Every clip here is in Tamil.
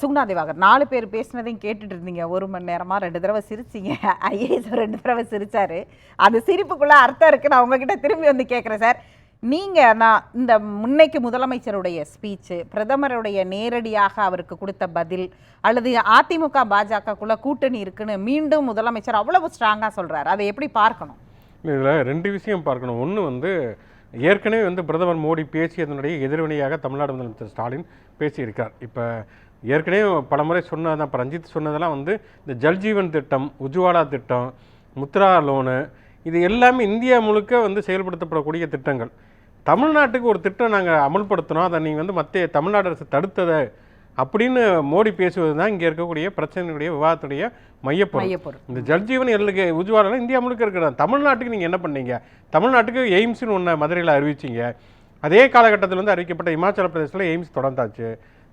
சுகுணா திவாகர் நாலு பேர் பேசினதையும் கேட்டுட்டு இருந்தீங்க. ஒரு மணி நேரமாக ரெண்டு தடவை சிரிச்சீங்க. ஐஏஎஸ் ரெண்டு தடவை சிரிச்சாரு. அந்த சிரிப்புக்குள்ளே அர்த்தம் இருக்குது நான் உங்ககிட்ட திரும்பி வந்து கேட்குறேன் சார். நீங்கள் நான் இந்த முன்னைக்கு முதலமைச்சருடைய ஸ்பீச்சு பிரதமருடைய நேரடியாக அவருக்கு கொடுத்த பதில் அல்லது அதிமுக பாஜகக்குள்ளே கூட்டணி இருக்குன்னு மீண்டும் முதலமைச்சர் அவ்வளவு ஸ்ட்ராங்காக சொல்கிறார் அதை எப்படி பார்க்கணும்? இதில் ரெண்டு விஷயம் பார்க்கணும். ஒன்று வந்து ஏற்கனவே வந்து பிரதமர் மோடி பேசியதனுடைய எதிர்வினையாக தமிழ்நாடு முதலமைச்சர் ஸ்டாலின் பேசியிருக்கார். இப்போ ஏற்கனவே பலமுறை சொன்னதான் இப்போ ரஞ்சித் சொன்னதெல்லாம் வந்து இந்த ஜல்ஜீவன் திட்டம் உஜ்வாலா திட்டம் முத்ரா லோனு இது எல்லாமே இந்தியா முழுக்க வந்து செயல்படுத்தப்படக்கூடிய திட்டங்கள். தமிழ்நாட்டுக்கு ஒரு திட்டம் நாங்கள் அமல்படுத்தினோம். அதை நீங்கள் வந்து மத்திய தமிழ்நாடு அரசு தடுத்ததை அப்படின்னு மோடி பேசுவது தான் இங்கே இருக்கக்கூடிய பிரச்சனையுடைய விவாதத்துடைய மையப்பொருள். இந்த ஜல்ஜீவன் எல்லுக்கு உஜ்வாலாம் இந்தியா முழுக்க இருக்கிறது. தமிழ்நாட்டுக்கு நீங்கள் என்ன பண்ணீங்க? தமிழ்நாட்டுக்கு எய்ம்ஸ்னு ஒன்று மதுரையில் அறிவிச்சீங்க. அதே காலகட்டத்தில் வந்து அறிவிக்கப்பட்ட இமாச்சல பிரதேசத்தில் எய்ம்ஸ் தொடர்ந்தாச்சு.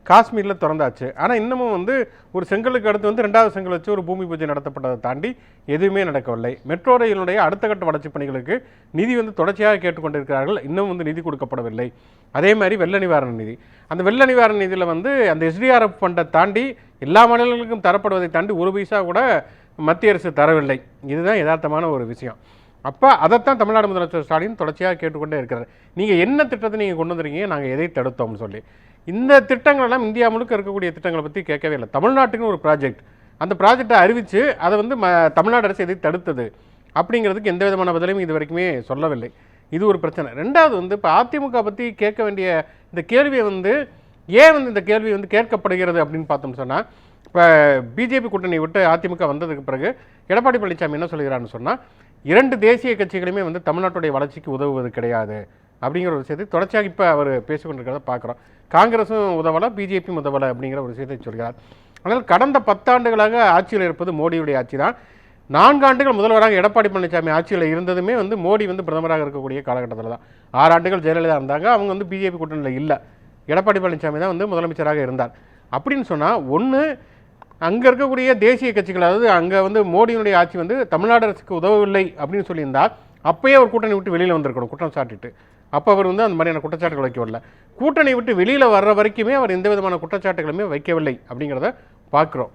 காஷ்மீரில் திறந்தாச்சு. ஆனால் இன்னமும் வந்து ஒரு செங்கலுக்கு அடுத்து வந்து ரெண்டாவது செங்கல் வச்சு ஒரு பூமி பூஜை நடத்தப்பட்டதை தாண்டி எதுவுமே நடக்கவில்லை. மெட்ரோ ரயிலுடைய அடுத்த கட்ட வளர்ச்சிப் பணிகளுக்கு நிதி வந்து தொடர்ச்சியாக கேட்டுக்கொண்டிருக்கிறார்கள். இன்னும் வந்து நிதி கொடுக்கப்படவில்லை. அதே மாதிரி வெள்ள நிவாரண நிதி. அந்த வெள்ள நிவாரண நிதியில் வந்து அந்த எஸ்டிஆர்எஃப் ஃபண்டை தாண்டி எல்லா மாநிலங்களுக்கும் தரப்படுவதை தாண்டி ஒரு பைசா கூட மத்திய அரசு தரவில்லை. இதுதான் யதார்த்தமான ஒரு விஷயம். அப்போ அதைத்தான் தமிழ்நாடு முதலமைச்சர் ஸ்டாலின் தொடர்ச்சியாக கேட்டுக்கொண்டே இருக்கிறார். நீங்கள் என்ன திட்டத்தை நீங்கள் கொண்டு வந்துருக்கீங்க? நாங்கள் எதை தடுத்தோம்னு சொல்லி. இந்த திட்டங்கள் எல்லாம் இந்தியா முழுக்க இருக்கக்கூடிய திட்டங்களை பற்றி கேட்கவே இல்லை. தமிழ்நாட்டுக்குன்னு ஒரு ப்ராஜெக்ட் அந்த ப்ராஜெக்டை அறிவித்து அதை வந்து ம தமிழ்நாடு அரசு எதை தடுத்தது? அப்படிங்கிறதுக்கு எந்த விதமான பதிலையும் இது வரைக்குமே சொல்லவில்லை. இது ஒரு பிரச்சனை. ரெண்டாவது வந்து இப்போ அதிமுக பற்றி கேட்க வேண்டிய இந்த கேள்வியை வந்து ஏன் வந்து இந்த கேள்வி வந்து கேட்கப்படுகிறது அப்படின்னு பார்த்தோம்னு சொன்னால் இப்போ பிஜேபி கூட்டணி விட்டு அதிமுக வந்ததுக்கு பிறகு எடப்பாடி பழனிசாமி என்ன சொல்கிறான்னு சொன்னால் இரண்டு தேசிய கட்சிகளுமே வந்து தமிழ்நாட்டுடைய வளர்ச்சிக்கு உதவுவது கிடையாது. அப்படிங்கிற ஒரு விஷயத்தை தொடர்ச்சியாக இப்போ அவர் பேசிக்கொண்டிருக்கிறத பார்க்குறோம். காங்கிரஸும் உதவலை பிஜேபியும் உதவலை அப்படிங்கிற ஒரு விஷயத்தை சொல்கிறார். ஆனால் கடந்த பத்தாண்டுகளாக ஆட்சியில் இருப்பது மோடியுடைய ஆட்சி தான் நான்கு ஆண்டுகள் முதல்வராக எடப்பாடி பழனிசாமி ஆட்சியில் இருந்ததுமே வந்து மோடி வந்து பிரதமராக இருக்கக்கூடிய காலகட்டத்தில் தான். ஆறு ஆண்டுகள் ஜெயலலிதா இருந்தாங்க அவங்க வந்து பிஜேபி கூட்டணியில் இல்லை. எடப்பாடி பழனிசாமி தான் வந்து முதலமைச்சராக இருந்தார். அப்படின்னு சொன்னால் ஒன்று அங்கே இருக்கக்கூடிய தேசிய கட்சிகள் அதாவது அங்கே வந்து மோடியினுடைய ஆட்சி வந்து தமிழ்நாடு அரசுக்கு உதவவில்லை அப்படின்னு சொல்லியிருந்தால் அப்பயே ஒரு கூட்டணி விட்டு வெளியில் வந்திருக்கணும் குற்றம் சாட்டிட்டு. அப்போ அவர் வந்து அந்த மாதிரியான குற்றச்சாட்டுகள் வைக்கவில்லை கூட்டணி விட்டு வெளியில் வர்ற வரைக்குமே அவர் எந்த விதமான குற்றச்சாட்டுகளுமே வைக்கவில்லை அப்படிங்கிறத பார்க்குறோம்.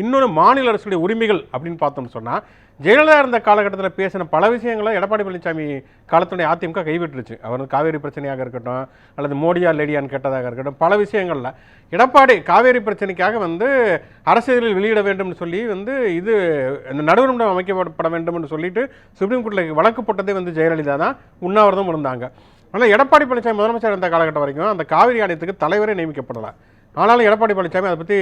இன்னொன்று மாநில அரசுடைய உரிமைகள் அப்படின்னு பார்த்தோம்னு சொன்னால் ஜெயலலிதா இருந்த காலகட்டத்தில் பேசின பல விஷயங்களை எடப்பாடி பழனிசாமி காலத்துடைய அதிமுக கைவிட்டுருச்சு. அவர் காவேரி பிரச்சனையாக இருக்கட்டும் அல்லது மோடியா லேடியான்னு கேட்டதாக இருக்கட்டும் பல விஷயங்களில். எடப்பாடி காவேரி பிரச்சனைக்காக வந்து அரசியலில் வெளியிட வேண்டும்னு சொல்லி வந்து இது இந்த நடுவர்மன்றம் அமைக்கப்பட வேண்டும்னு சொல்லிட்டு சுப்ரீம் கோர்ட்டில் வழக்கு போட்டதே வந்து ஜெயலலிதா தான். உண்ணாவிரதம் இருந்தாங்க. ஆனால் எடப்பாடி பழனிசாமி முதலமைச்சர் இருந்த காலகட்டம் வரைக்கும் அந்த காவிரி ஆணையத்துக்கு தலைவரே நியமிக்கப்படலை. ஆனாலும் எடப்பாடி பழனிசாமி அதை பற்றி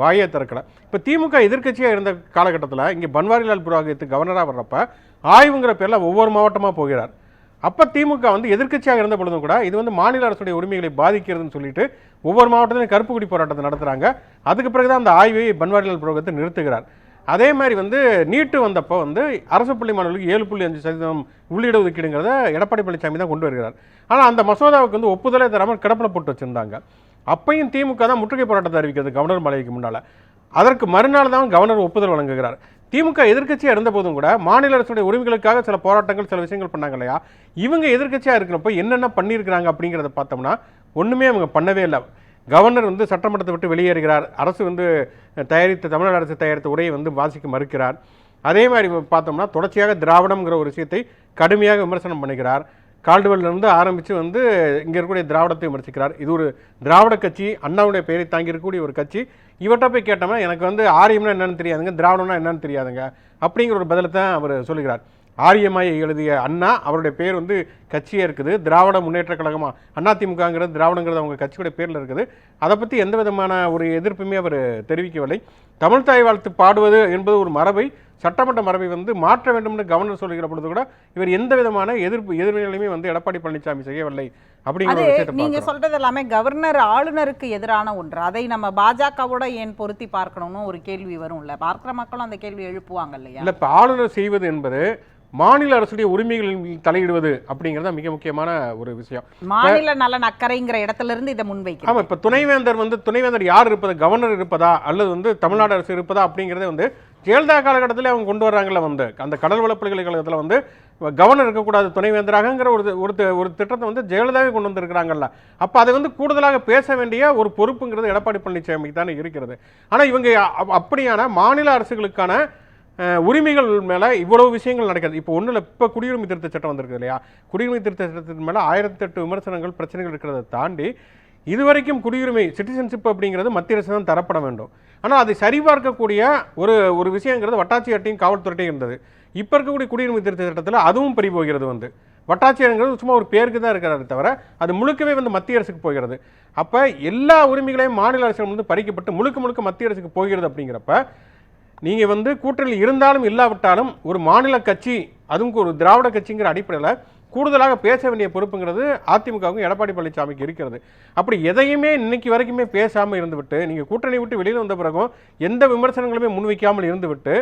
வாயே திறக்கலை. இப்போ திமுக எதிர்க்கட்சியாக இருந்த காலகட்டத்தில் இங்கே பன்வாரிலால் புரோகித்து கவர்னராக வர்றப்ப ஆய்வுங்கிற பேரில் ஒவ்வொரு மாவட்டமாக போகிறார். அப்போ திமுக வந்து எதிர்க்கட்சியாக இருந்த பொழுதும் கூட இது வந்து மாநில அரசுடைய உரிமைகளை பாதிக்கிறதுன்னு சொல்லிட்டு ஒவ்வொரு மாவட்டத்திலும் கருப்புக்குடி போராட்டத்தை நடத்துகிறாங்க அதுக்கு பிறகு தான் அந்த ஆய்வை பன்வாரிலால் புரோகத்தை நிறுத்துகிறார். அதே மாதிரி வந்து நீட்டு வந்தப்போ வந்து அரசு பள்ளி மாணவர்களுக்கு ஏழு புள்ளி அஞ்சு சதவீதம் உள்ளிட ஒதுக்கீடுங்கிறத எடப்பாடி பழனிசாமி தான் கொண்டு வருகிறார். ஆனால் அந்த மசோதாவுக்கு வந்து ஒப்புதலே தராமல் கிடப்பில் போட்டு வச்சுருந்தாங்க. அப்பையும் திமுக தான் முற்றுகை போராட்டத்தை அறிவிக்கிறது கவர்னர் மலைக்கு முன்னால். அதற்கு மறுநாள் தான் கவர்னர் ஒப்புதல் வழங்குகிறார். திமுக எதிர்க்கட்சியாக இருந்த போதும் கூட மாநில அரசுடைய உரிமைகளுக்காக சில போராட்டங்கள் சில விஷயங்கள் பண்ணாங்க இல்லையா? இவங்க எதிர்க்கட்சியாக இருக்கிறப்ப என்னென்ன பண்ணியிருக்கிறாங்க அப்படிங்கிறத பார்த்தோம்னா ஒன்றுமே அவங்க பண்ணவே இல்லை. கவர்னர் வந்து சட்டமன்றத்தை விட்டு வெளியேறுகிறார். அரசு வந்து தயாரித்த தமிழ்நாடு அரசு தயாரித்த உரையை வந்து வாசிக்க மறுக்கிறார். அதே மாதிரி பார்த்தோம்னா தொடர்ச்சியாக திராவிடம்ங்கிற ஒரு விஷயத்தை கடுமையாக விமர்சனம் பண்ணுகிறார். கால்டுவெல்லிருந்து ஆரம்பித்து வந்து இங்கே இருக்கக்கூடிய திராவிடத்தை விமர்சிக்கிறார். இது ஒரு திராவிட கட்சி அண்ணாவுடைய பெயரை தாங்கி இருக்கக்கூடிய ஒரு கட்சி. இவர்கிட்ட போய் கேட்டோம்னா எனக்கு வந்து ஆரியம்னா என்னென்னு தெரியாதுங்க திராவிடம்னா என்னன்னு தெரியாதுங்க. அப்படிங்கிற ஒரு பதிலை தான் அவர் சொல்லுகிறார். ஆரியமாய் எழுதிய அண்ணா அவருடைய பேர் வந்து கட்சியே இருக்குது திராவிட முன்னேற்ற அண்ணா அதிமுகங்கிறது திராவிடங்கிறது அவங்க கட்சியோட பேரில் இருக்குது. அதை பற்றி எந்த விதமான ஒரு எதிர்ப்புமே அவர் தெரிவிக்கவில்லை. தமிழ் தாய் வாழ்த்து பாடுவது என்பது ஒரு மரபை சட்டமன்ற மரபை வந்து மாற்ற வேண்டும்னு கவர்னர் சொல்லுகிற பொழுது கூட இவர் எந்த விதமான எதிர்ப்பு எதிர்வினைகளையுமே வந்து எடப்பாடி பழனிசாமி செய்யவில்லை அப்படிங்கிற நீங்க. சொல்றது எல்லாமே கவர்னர் ஆளுநருக்கு எதிரான ஒன்று. அதை நம்ம பாஜகவோட ஏன் பொருத்தி பார்க்கணும்னு ஒரு கேள்வி வரும்ல? பார்க்கிற மக்களும் அந்த கேள்வி எழுப்புவாங்க இல்லையா? இல்ல இப்ப ஆளுநர் செய்வது என்பது மாநில அரசுடைய உரிமைகளில் தலையிடுவது அப்படிங்கிறது மிக முக்கியமான ஒரு விஷயம். மாநில நலன் அக்கறைங்கிற இடத்துல இருந்து இதை ஆமா முன்வைக்கிறோம் இப்ப துணைவேந்தர் வந்து துணைவேந்தர் யார் இருப்பது? கவர்னர் இருப்பதா? அல்லது வந்து தமிழ்நாடு அரசு இருப்பதா அப்படிங்கிறதே வந்து ஜெயலலிதா காலகட்டத்தில் அவங்க கொண்டு வர்றாங்கள வந்து அந்த கடல் வள பல்கலைக்கழகத்தில் வந்து கவர்னர் இருக்கக்கூடாது துணைவேந்தராகங்கிற ஒரு ஒரு ஒரு திட்டத்தை வந்து ஜெயலலிதாவே கொண்டு வந்திருக்கிறாங்கல்ல. அப்போ அதை வந்து கூடுதலாக பேச வேண்டிய ஒரு பொறுப்புங்கிறது எடப்பாடி பழனிசாமிக்கு தானே இருக்கிறது. ஆனால் இவங்க அப்படியான மாநில அரசுகளுக்கான உரிமைகள் மேலே இவ்வளவு விஷயங்கள் நடக்கிறது இப்போ ஒன்றில் இல்லை இப்போ குடியுரிமை திருத்த சட்டம் வந்திருக்கு இல்லையா? குடியுரிமை திருத்த சட்டத்தின் மேலே ஆயிரத்தெட்டு விமர்சனங்கள் பிரச்சனைகள் இருக்கிறத தாண்டி இதுவரைக்கும் குடியுரிமை சிட்டிசன்ஷிப் அப்படிங்கிறது மத்திய அரசு தான் தரப்பட வேண்டும். ஆனால் அதை சரிபார்க்கக்கூடிய ஒரு ஒரு விஷயங்கிறது வட்டாட்சியர்ட்டையும் காவல்துறைட்டையும் இருந்தது. இப்போ இருக்கக்கூடிய குடியுரிமை திருத்த சட்டத்தில் அதுவும் பறிபோகிறது வந்து. வட்டாட்சியருங்கிறது சும்மா ஒரு பேருக்கு தான் இருக்கிறாரு தவிர அது முழுக்கவே வந்து மத்திய அரசுக்கு போகிறது. அப்போ எல்லா உரிமைகளையும் மாநில அரசு வந்து பறிக்கப்பட்டு முழுக்க முழுக்க மத்திய அரசுக்கு போகிறது அப்படிங்கிறப்ப நீங்கள் வந்து கூட்டணியில் இருந்தாலும் இல்லாவிட்டாலும் ஒரு மாநில கட்சி அதுவும் ஒரு திராவிட கட்சிங்கிற அடிப்படையில் கூடுதலாக பேச வேண்டிய பொறுப்புங்கிறது அதிமுகவுக்கும் எடப்பாடி பழனிசாமிக்கு இருக்கிறது. அப்படி எதையுமே இன்னைக்கு வரைக்குமே பேசாமல் இருந்துவிட்டு நீங்கள் கூட்டணி விட்டு வெளியில் வந்த பிறகும் எந்த விமர்சனங்களுமே முன்வைக்காமல் இருந்துவிட்டு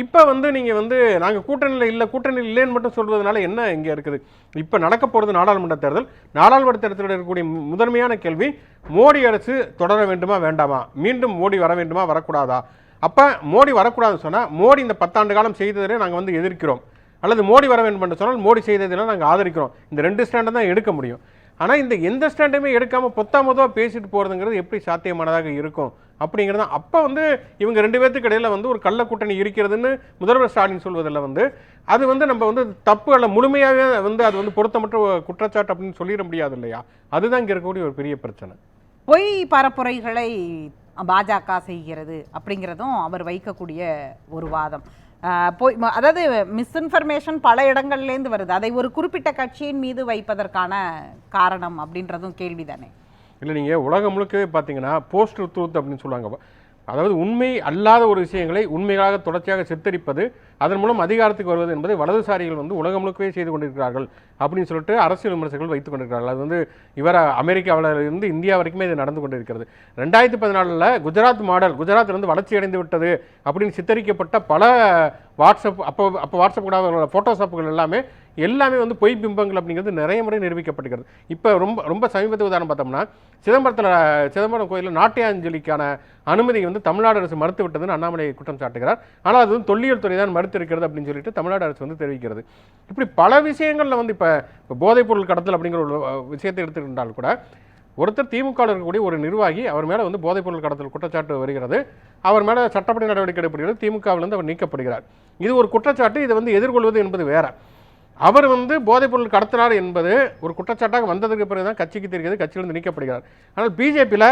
இப்போ வந்து நீங்கள் வந்து நாங்கள் கூட்டணியில் இல்லை கூட்டணியில் இல்லைன்னு மட்டும் சொல்வதனால என்ன இங்கே இருக்குது? இப்போ நடக்க போகிறது நாடாளுமன்ற தேர்தல். நாடாளுமன்ற தேர்தலில் இருக்கக்கூடிய முதன்மையான கேள்வி மோடி அரசு தொடர வேண்டுமா வேண்டாமா? மீண்டும் மோடி வர வேண்டுமா வரக்கூடாதா? அப்போ மோடி வரக்கூடாதுன்னு சொன்னால் மோடி இந்த பத்தாண்டு காலம் செய்ததை நாங்கள் வந்து எதிர்க்கிறோம். அல்லது மோடி வர வேண்டும் என்று சொன்னால் மோடி செய்ததெல்லாம் நாங்கள் ஆதரிக்கிறோம். இந்த ரெண்டு ஸ்டாண்டை தான் எடுக்க முடியும். ஆனால் இந்த எந்த ஸ்டாண்டுமே எடுக்காமல் பொத்தாமதாக பேசிட்டு போகிறதுங்கிறது எப்படி சாத்தியமானதாக இருக்கும்? அப்படிங்கிறது தான் அப்போ வந்து இவங்க ரெண்டு பேர்த்துக்கு இடையில் வந்து ஒரு கள்ள கூட்டணி இருக்கிறதுன்னு முதல்வர் ஸ்டாலின் சொல்வதில் வந்து. அது வந்து நம்ம வந்து தப்பு அல்ல முழுமையாகவே வந்து அது வந்து பொருத்தமற்ற குற்றச்சாட்டு அப்படின்னு சொல்லிட முடியாது இல்லையா? அதுதான் இங்கே இருக்கக்கூடிய ஒரு பெரிய பிரச்சனை. பொய் பரப்புரைகளை பாஜக செய்கிறது அப்படிங்கிறதும் அவர் வைக்கக்கூடிய ஒரு வாதம். போய் அதாவது மிஸ்இன்ஃபர்மேஷன் பல இடங்கள்லேருந்து வருது. அதை ஒரு குறிப்பிட்ட கட்சியின் மீது வைப்பதற்கான காரணம் அப்படின்றதும் கேள்விதானே? இல்லை நீங்கள் உலகம் முழுக்கவே பார்த்தீங்கன்னா போஸ்டர் ட்ரூத் அப்படின்னு சொல்லுவாங்க. அதாவது உண்மை அல்லாத ஒரு விஷயங்களை உண்மைகளாக தொடர்ச்சியாக சித்தரிப்பது அதன் மூலம் அதிகாரத்துக்கு வருவது என்பதை வலதுசாரிகள் வந்து உலகம் முழுக்கவே செய்து கொண்டிருக்கிறார்கள் அப்படின்னு சொல்லிட்டு அரசியல் விமர்சகர்கள் வைத்துக் கொண்டிருக்கிறார்கள். அது வந்து இவர அமெரிக்காவில் இருந்து இந்தியா வரைக்குமே இது நடந்து கொண்டிருக்கிறது. ரெண்டாயிரத்தி பதினாலில் குஜராத் மாடல் குஜராத் வந்து வளர்ச்சி அடைந்து விட்டது அப்படின்னு சித்தரிக்கப்பட்ட பல வாட்ஸ்அப் அப்போ அப்போ வாட்ஸ்அப் கூட ஃபோட்டோஷாப்புகள் எல்லாமே எல்லாமே வந்து பொய் பிம்பங்கள் அப்படிங்கிறது நிறைய முறை நிரூபிக்கப்பட்டுகிறது இப்போ ரொம்ப ரொம்ப சமீபத்து உதாரணம் பார்த்தோம்னா சிதம்பரத்தில் சிதம்பரம் கோயிலில் நாட்டியாஞ்சலிக்கான அனுமதி வந்து தமிழ்நாடு அரசு மறுத்து விட்டதுன்னு அண்ணாமலை குற்றம் சாட்டுகிறார். ஆனால் அது வந்து தொல்லியல் துறை தான் மறுத்திருக்கிறது அப்படின்னு சொல்லிட்டு தமிழ்நாடு அரசு வந்து தெரிவிக்கிறது. இப்படி பல விஷயங்களில் வந்து இப்போ இப்போ போதைப்பொருள் கடத்தல் அப்படிங்கிற ஒரு விஷயத்தை எடுத்துக்கிட்டால் கூட ஒருத்தர் திமுக இருக்கக்கூடிய ஒரு நிர்வாகி அவர் மேலே வந்து போதைப்பொருள் கடத்தல் குற்றச்சாட்டு வருகிறது. அவர் மேலே சட்டப்படி நடவடிக்கை எடுக்கப்படுகிறது. திமுகவிலிருந்து அவர் நீக்கப்படுகிறார். இது ஒரு குற்றச்சாட்டு. இதை வந்து எதிர்கொள்வது என்பது வேற. அவர் வந்து போதைப்பொருள் கடத்தினார் என்பது ஒரு குற்றச்சாட்டாக வந்ததுக்கு பிறகு தான் கட்சிக்கு தெரிகிறது கட்சியிலிருந்து நீக்கப்படுகிறார். ஆனால் பிஜேபியில்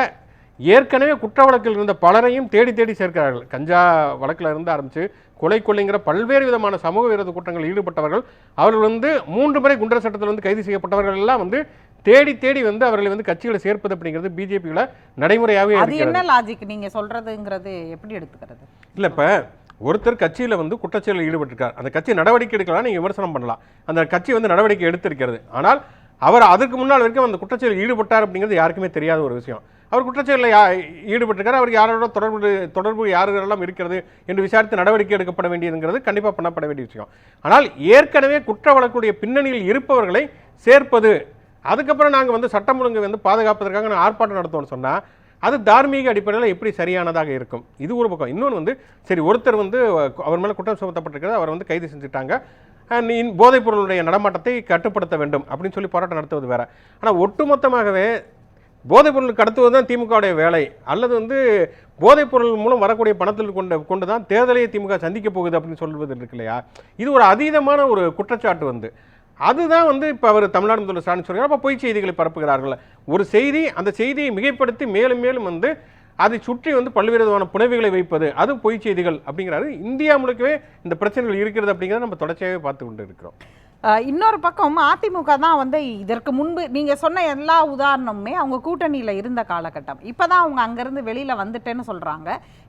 ஏற்கனவே குற்ற வழக்கில் இருந்த பலரையும் தேடி தேடி சேர்க்கிறார்கள். கஞ்சா வழக்கில் இருந்து ஆரம்பித்து கொலை கொள்ளைங்கிற பல்வேறு விதமான சமூக விரோத குற்றங்களில் ஈடுபட்டவர்கள் அவர்கள் வந்து மூன்று முறை குண்டர் சட்டத்தில் வந்து கைது செய்யப்பட்டவர்கள் எல்லாம் வந்து தேடி தேடி வந்து அவர்களை வந்து கட்சிகளை சேர்ப்பது அப்படிங்கிறது பிஜேபியில் நடைமுறையாகவே அது என்ன லாஜிக் நீங்க சொல்றதுங்கிறது எப்படி எடுத்துக்கிறது? இல்லை இப்போ ஒருத்தர் கட்சியில் வந்து குற்றச்செயலில் ஈடுபட்டிருக்கார். அந்த கட்சி நடவடிக்கை எடுக்கலாம் நீங்கள் விமர்சனம் பண்ணலாம். அந்த கட்சி வந்து நடவடிக்கை எடுத்திருக்கிறது. ஆனால் அவர் அதுக்கு முன்னால் வரைக்கும் அந்த குற்றச்செயலில் ஈடுபட்டார் அப்படிங்கிறது யாருக்குமே தெரியாத ஒரு விஷயம். அவர் குற்றச்செயலில் யா ஈடுபட்டிருக்கார். அவருக்கு யாரோட தொடர்பு தொடர்பு யாரெல்லாம் இருக்கிறது என்று விசாரித்து நடவடிக்கை எடுக்கப்பட வேண்டியதுங்கிறது கண்டிப்பாக பண்ணப்பட வேண்டிய விஷயம். ஆனால் ஏற்கனவே குற்ற வழக்குடைய பின்னணியில் இருப்பவர்களை சேர்ப்பது அதுக்கப்புறம் நாங்கள் வந்து சட்டம் ஒழுங்கு வந்து பாதுகாப்பதற்காக நான் ஆர்ப்பாட்டம் நடத்தோம்னு சொன்னால் அது தார்மீக அடிப்படையில் எப்படி சரியானதாக இருக்கும்? இது ஒரு பக்கம். இன்னொன்று வந்து சரி ஒருத்தர் வந்து அவர் மேலே குற்றம் சுமத்தப்பட்டிருக்கிறது அவர் வந்து கைது செஞ்சுட்டாங்க. நீ போதைப் பொருளுடைய நடமாட்டத்தை கட்டுப்படுத்த வேண்டும் அப்படின்னு சொல்லி போராட்டம் நடத்துவது வேற. ஆனால் ஒட்டுமொத்தமாகவே போதைப் பொருள் கடத்துவது தான் திமுகவுடைய வேலை. அல்லது வந்து போதைப் பொருள் மூலம் வரக்கூடிய பணத்தில் கொண்டு கொண்டு தான் தேர்தலையே திமுக சந்திக்க போகுது அப்படின்னு சொல்வது இருக்கு இல்லையா? இது ஒரு அதீதமான ஒரு குற்றச்சாட்டு வந்து. அதுதான் வந்து இப்போ அவர் தமிழ்நாடு முதல்வர் ஸ்டாலின் சொல்கிறார் அப்போ பொய் செய்திகளை பரப்புகிறார்கள் ஒரு செய்தி அந்த செய்தியை மிகைப்படுத்தி மேலும் மேலும் வந்து அதை சுற்றி வந்து பல்வேறு விதமான புனைவுகளை வைப்பது அது பொய் செய்திகள் அப்படிங்கிறாரு. இந்தியா முழுக்கவே இந்த பிரச்சனைகள் இருக்கிறது அப்படிங்கிறத நம்ம தொடர்ச்சியாகவே பார்த்து கொண்டு இருக்கிறோம் இன்னொரு பக்கம் அதிமுக தான் வந்து இதற்கு முன்பு நீங்கள் சொன்ன எல்லா உதாரணமுமே அவங்க கூட்டணியில் இருந்த காலகட்டம். இப்போ தான் அவங்க அங்கேருந்து வெளியில் வந்துட்டேன்னு சொல்கிறாங்க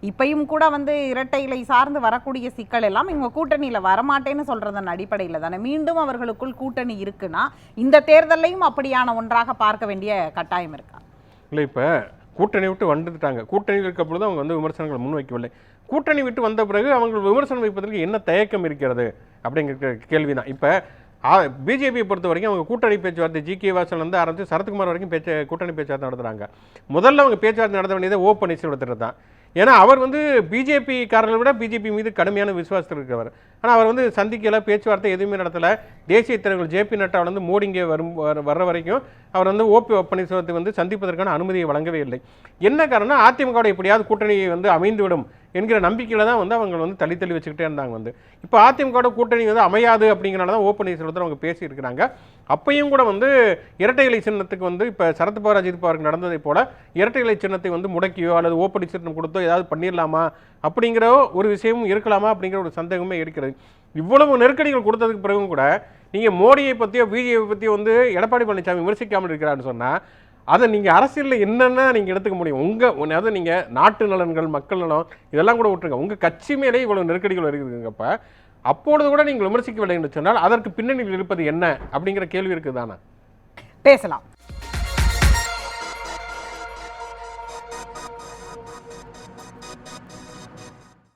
இப்பயும் கூட வந்து இரட்டை இலை சார்ந்து வரக்கூடிய சிக்கல் எல்லாம் இவங்க கூட்டணியில் வரமாட்டேன்னு சொல்கிறதன் அடிப்படையில் தானே. மீண்டும் அவர்களுக்குள் கூட்டணி இருக்குன்னா இந்த தேர்தலையும் அப்படியான ஒன்றாக பார்க்க வேண்டிய கட்டாயம் இருக்கா? இல்லை இப்போ கூட்டணி விட்டு வந்துட்டாங்க. கூட்டணியில் இருக்க பொழுது அவங்க வந்து விமர்சனங்களை முன்வைக்கவில்லை. கூட்டணி விட்டு வந்த பிறகு அவங்க விமர்சனம் வைப்பதற்கு என்ன தயக்கம் இருக்கிறது? அப்படிங்கிற கேள்வி தான் இப்போ பிஜேபியை பொறுத்த வரைக்கும் அவங்க கூட்டணி பேச்சுவார்த்தை ஜி கே வாசல் வந்து ஆரம்பித்து சரத்குமார் வரைக்கும் பேச்சு கூட்டணி பேச்சுவார்த்தை நடத்துகிறாங்க முதல்ல அவங்க பேச்சுவார்த்தை நடத்த வேண்டியதை ஓ பன்னீர்செல்வம் தான். ஏன்னா அவர் வந்து பிஜேபிக்காரர்களை விட பிஜேபி மீது கடுமையான விசுவாசத்தில் இருக்கிறவர் ஆனால் அவர் வந்து சந்திக்கல பேச்சுவார்த்தை எதுவுமே நடத்தலை. தேசிய தலைவர் ஜேபி நட்டா வந்து மோடிங்கே வரும் வர- வர்ற வரைக்கும் அவர் வந்து ஓபி பன்னீர்செல்வத்தை வந்து சந்திப்பதற்கான அனுமதியை வழங்கவே இல்லை. என்ன காரணம் அதிமுகவோட எப்படியாவது கூட்டணி வந்து அமைந்துவிடும். என்கிற நம்பிக்கையில் தான் வந்து அவங்க வந்து தள்ளி தள்ளி வச்சுக்கிட்டே இருந்தாங்க வந்து. இப்போ அதிமுக கூட்டணி வந்து அமையாது அப்படிங்கிறனால தான் ஓ பன்னீர்செல்வத்தை அவங்க பேசியிருக்கிறாங்க. அப்பையும் கூட வந்து இரட்டை இலை சின்னத்துக்கு வந்து இப்போ சரத்பவார் அஜித் பவாருக்கு நடந்ததை போல இரட்டை இலை சின்னத்தை வந்து முடக்கியோ அல்லது ஓப்படி சின்னம் கொடுத்தோ ஏதாவது பண்ணிடலாமா அப்படிங்கிற ஒரு விஷயமும் இருக்கலாமா அப்படிங்கிற ஒரு சந்தேகமே இருக்கிறது. இவ்வளவு நெருக்கடிகள் கொடுத்ததுக்கு பிறகும் கூட நீங்கள் மோடியை பற்றியோ பிஜேபி பற்றியோ வந்து எடப்பாடி பழனிசாமி விமர்சிக்காமல் இருக்கிறாருன்னு சொன்னால் அதை நீங்கள் அரசியலில் என்னென்ன நீங்கள் எடுத்துக்க முடியும். உங்கள் அதாவது நீங்கள் நாட்டு நலன்கள் மக்கள் நலம் இதெல்லாம் கூட விட்டுருங்க. உங்கள் கட்சி மேலே இவ்வளோ நெருக்கடிகள் இருக்குதுங்கப்ப அப்பொழுது கூட நீங்கள் விமர்சிக்கவில்லை என்று சொன்னால் அதற்கு பின்னணியில் இருப்பது என்ன? அப்படிங்கிற கேள்வி இருக்குது தானே பேசலாம்.